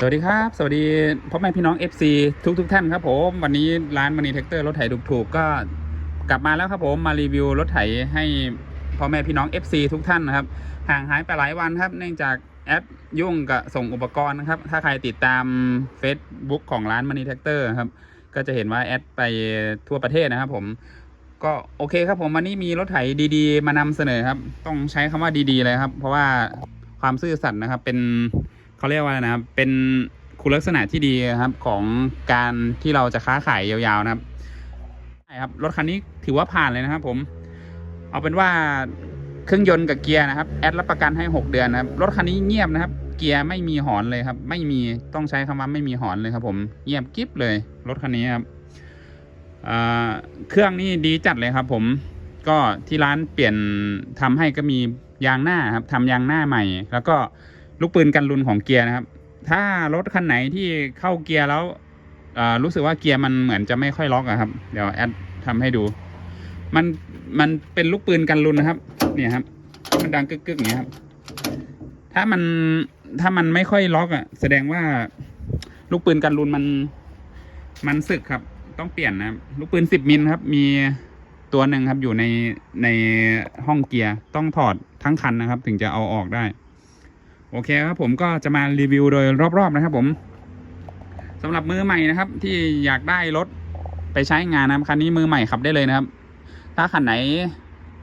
สวัสดีครับ สวัสดีพ่อแม่พี่น้อง FC ทุกทุกๆท่านครับผมวันนี้ร้านมณีแท็กเตอร์รถไถถูกๆก็กลับมาแล้วครับผมมารีวิวรถไถให้พ่อแม่พี่น้อง FC ทุกท่านนะครับห่างหายไปหลายวันครับ เนื่องจากแอดยุ่งกับส่งอุปกรณ์นะครับ ถ้าใครติดตาม Facebook ของร้านมณีแท็กเตอร์ครับก็จะเห็นว่าแอดไปทั่วประเทศนะครับผมก็โอเคครับผมวันนี้มีรถไถดีๆ มานำเสนอครับ ต้องใช้คำว่าดีๆเลยครับ เพราะว่าความซื่อสัตย์นะครับเป็น เขาเรียกว่าอะไรนะครับ เป็นคุณลักษณะที่ดีครับของการที่เราจะค้าขายยาวๆนะครับใช่ครับรถคันนี้ถือว่าผ่านเลยนะครับ ผม เอาเป็นว่าเครื่องยนต์กับเกียร์นะครับ แอดรับประกันให้ 6 เดือนนะครับรถคันนี้เงียบนะครับ เกียร์ไม่มีหอนเลยครับ ไม่มีต้องใช้คำว่าไม่มีหอนเลยครับ ผมเงียบกิ๊บเลยรถคันนี้ครับเครื่องนี่ดีจัดเลยครับ ผมก็ที่ร้านเปลี่ยนทำให้ก็มียางหน้าครับทำยางหน้าใหม่ แล้วก็ ลูกปืนกันรุนของเกียร์นะครับ ถ้ารถคันไหนที่เข้าเกียร์แล้วรู้สึกว่าเกียร์มันเหมือนจะไม่ค่อยล็อกอะครับ เดี๋ยวแอดทำให้ดู มันมันเป็นลูกปืนกันรุนนะครับ เนี่ยครับ มันดังกึกๆอย่างเงี้ยครับ ถ้ามันถ้ามันไม่ค่อยล็อกอะแสดงว่าลูกปืนกันรุนมันมันสึกครับ ต้องเปลี่ยนนะครับลูกปืนสิบมิลครับ มีตัวหนึ่งครับอยู่ในในห้องเกียร์ต้องถอดทั้งคันนะครับ ถึงจะเอาออกได้ โอเคครับผมก็จะมารีวิวโดยรอบๆนะครับผมสำหรับมือใหม่นะครับ ที่อยากได้รถไปใช้งานนะคันนี้มือใหม่ขับได้เลยนะครับ ถ้าคันไหน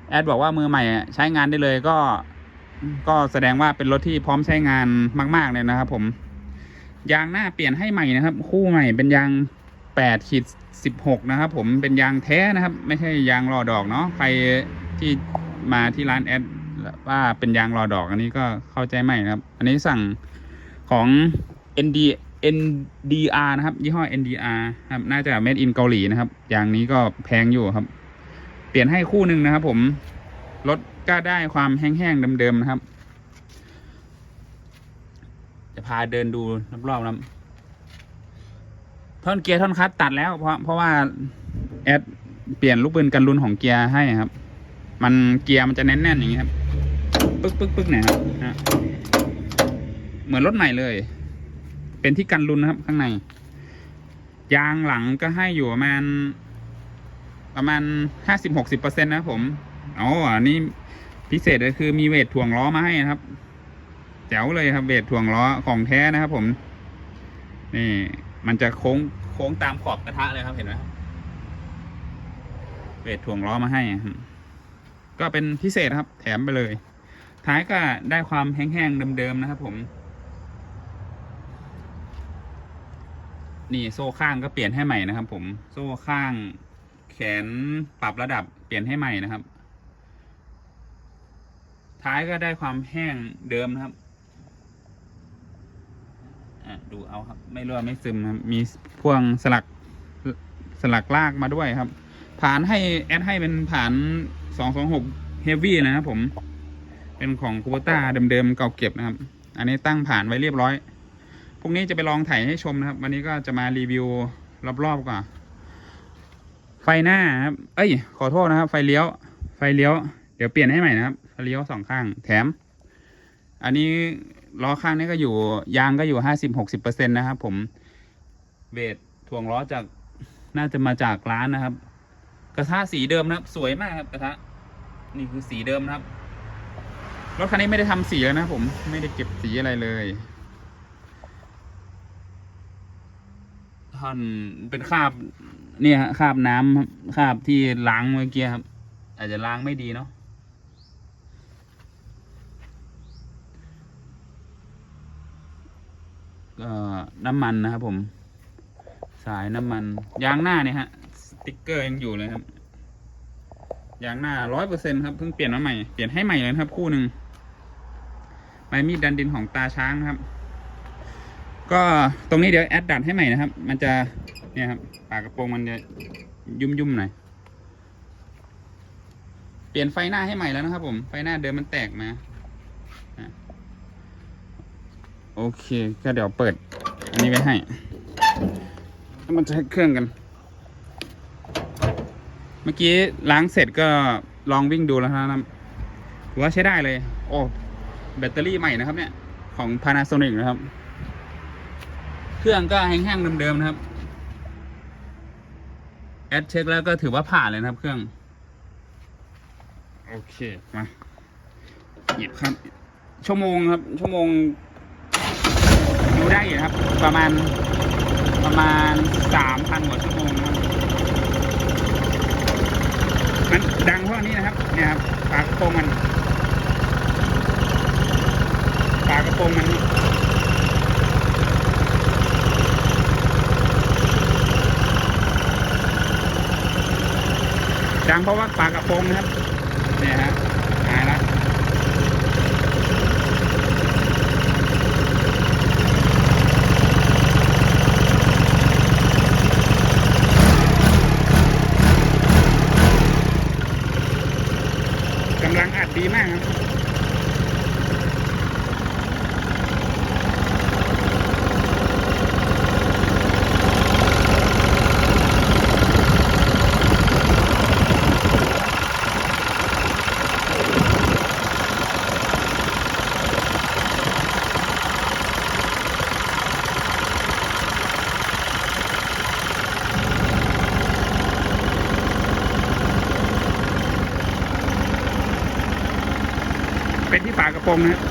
แอดบอกว่ามือใหม่ใช้งานได้เลยก็ก็แสดงว่าเป็นรถที่พร้อมใช้งานมาก ๆ เลยนะครับผม ยางหน้าเปลี่ยนให้ใหม่นะครับ คู่ใหม่เป็นยาง8ขีด16 นะครับ ผมเป็นยางแท้นะครับ ไม่ใช่ยางรอดอกเนาะใครที่มาที่ร้านแอด ว่าเป็นยางรอดอกอันนี้ก็เข้าใจไหมนะครับ อันนี้สั่งของ ND NDR นะครับ ยี่ห้อ NDR ครับ น่าจะ made in เกาหลีนะครับ ยางนี้ก็แพงอยู่ครับ เปลี่ยนให้คู่หนึ่งนะครับ ผมรถก็ได้ความแห้งๆเดิมๆนะครับ จะพาเดินดูรอบๆนะท่อนเกียร์ท่อนคลัตช์ตัดแล้ว เพราะเพราะว่าแอดเปลี่ยนลูกปืนกันรุนของเกียร์ให้ครับ มันเกียร์มันจะแน่นๆอย่างนี้ครับ ปึ๊กปึ๊กปึ๊กเนี่ยครับฮะเหมือนรถใหม่เลย เป็นที่กันรุนนะครับข้างใน ยางหลังก็ให้อยู่ประมาณ ประมาณห้าสิบหกสิบเปอร์เซ็นต์นะผมอ๋ออันนี้พิเศษเลยคือมีเวทถ่วงล้อมาให้นะครับ แจ๋วเลยครับเวทถ่วงล้อของแท้นะครับผม นี่ มันจะโค้งโค้งตามขอบกระทะเลยครับเห็นไหมครับเวทถ่วงล้อมาให้ ก็เป็นพิเศษครับ แถมไปเลย ท้ายก็ได้ความแห้งๆเดิมๆนะครับผม นี่โซ่ข้างก็เปลี่ยนให้ใหม่นะครับผม โซ่ข้าง แขนปรับระดับเปลี่ยนให้ใหม่นะครับ ท้ายก็ได้ความแห้งเดิมนะครับอะดูเอาครับ ไม่รั่วไม่ซึมมีพ่วงสลักสลักลากมาด้วยครับ ผ่านให้แอดให้เป็นผ่านสองสองหกเฮฟวี่นะครับผม เป็นของคูเปต้าเดิมๆเก่าเก็บนะครับ อันนี้ตั้งผ่านไว้เรียบร้อย พรุ่งนี้จะไปลองถ่ายให้ชมนะครับ วันนี้ก็จะมารีวิวรอบๆก่อน ไฟหน้าครับ เอ้ย ขอโทษนะครับ ไฟเลี้ยว ไฟเลี้ยว เดี๋ยวเปลี่ยนให้ใหม่นะครับ ไฟเลี้ยวสองข้าง แถม อันนี้ล้อข้างนี้ก็อยู่ยางก็อยู่ห้าสิบหกสิบเปอร์เซ็นต์นะครับ ผม เบสถ่วงล้อจากน่าจะมาจากร้านนะครับ กระทะสีเดิมนะครับ สวยมากครับกระทะ นี่คือสีเดิมนะครับ รถคันนี้ไม่ได้ทำสีแล้วนะผมไม่ได้เก็บสีอะไรเลยท่อนเป็นคราบเนี่ยฮะคราบน้ำคราบที่ล้างเมื่อกี้ครับ อาจจะล้างไม่ดีเนาะก็น้ำมันนะครับผม สายน้ำมัน ยางหน้าเนี่ยฮะ สติ๊กเกอร์ยังอยู่เลยครับยางหน้าร้อยเปอร์เซ็นครับเพิ่งเปลี่ยนมาใหม่ เปลี่ยนให้ใหม่เลยครับคู่หนึ่ง มีดดันดินของตาช้างนะครับ ก็ตรงนี้เดี๋ยวแอดดัดให้ใหม่นะครับ มันจะเนี่ยครับปากกระโปรงมันจะยุ่มยุ่มๆหน่อยเปลี่ยนไฟหน้าให้ใหม่แล้วนะครับ ผมไฟหน้าเดิมมันแตกมาโอเคก็เดี๋ยวเปิด อันนี้ไว้ให้แล้วมันจะให้เครื่องกัน เมื่อกี้ล้างเสร็จก็ลองวิ่งดูแล้วนะครับว่าใช้ได้เลย โอ้ แบตเตอรี่ใหม่นะครับเนี่ย ของ Panasonic นะครับรื่องก็แห้งๆเดิมๆนะครับ แอดเช็คแล้วก็ถือว่าผ่านเลยนะครับเครื่อง โอเคมาหยิบครับ ชั่วโมงครับ ชั่วโมงดูได้อยู่ครับ ประมาณประมาณสามพันกว่าชั่วโมงนะครับมันดังเพราะอันนี้นะครับ เนี่ยครับฝากระโปรงมัน ฝากระโปรงมันดังเพราะว่าฝากระโปรงนะครับเนี่ยฮะหายล้วกำลังอัดดีมากครับ เป็นที่ฝากระโปรงนะครับ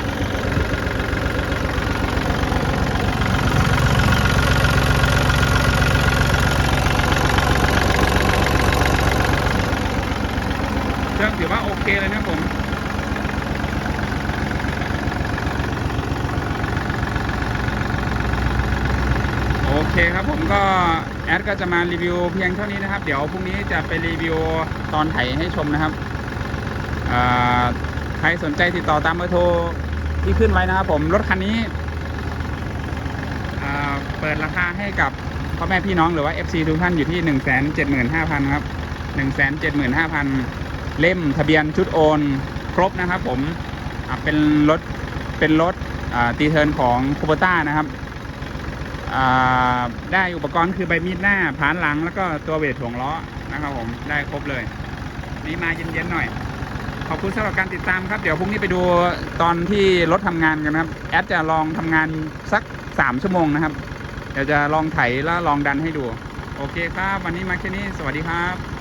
เครื่องถือว่าโอเคเลยนะผมโอเคครับผมก็แอดก็จะมารีวิวเพียงเท่านี้นะครับ เดี๋ยวพรุ่งนี้จะไปรีวิวตอนไถให้ชมนะครับอ่า รสนใจติดต่อตามเบอร์โทรที่ขึ้นไว้นะครับผมรถคันนี้เปิดราคาให้กับพ่อแม่พี่น้องหรือว่า FC ทุกท่านอยู่ที่ 1 7 5 0 0 0ครับ1 7 5 0 0 0 เล่มทะเบียนชุดโอน ครบนะครับผมเป็นรถเป็นรถตีเทิร์นของคูเปต้านะครับได้อุปกรณ์คือใบมีดหน้าผานหลังแล้วก็ตัวเวทถ่วงล้อนะครับผมได้ครบเลย นี่มาเย็นๆหน่อย ขอบคุณสำหรับการติดตามครับ เดี๋ยวพรุ่งนี้ไปดูตอนที่รถทำงานกันนะครับ แอดจะลองทำงานสักสามชั่วโมงนะครับ เดี๋ยวจะลองไถแล้วลองดันให้ดู โอเคครับ วันนี้มาแค่นี้ สวัสดีครับ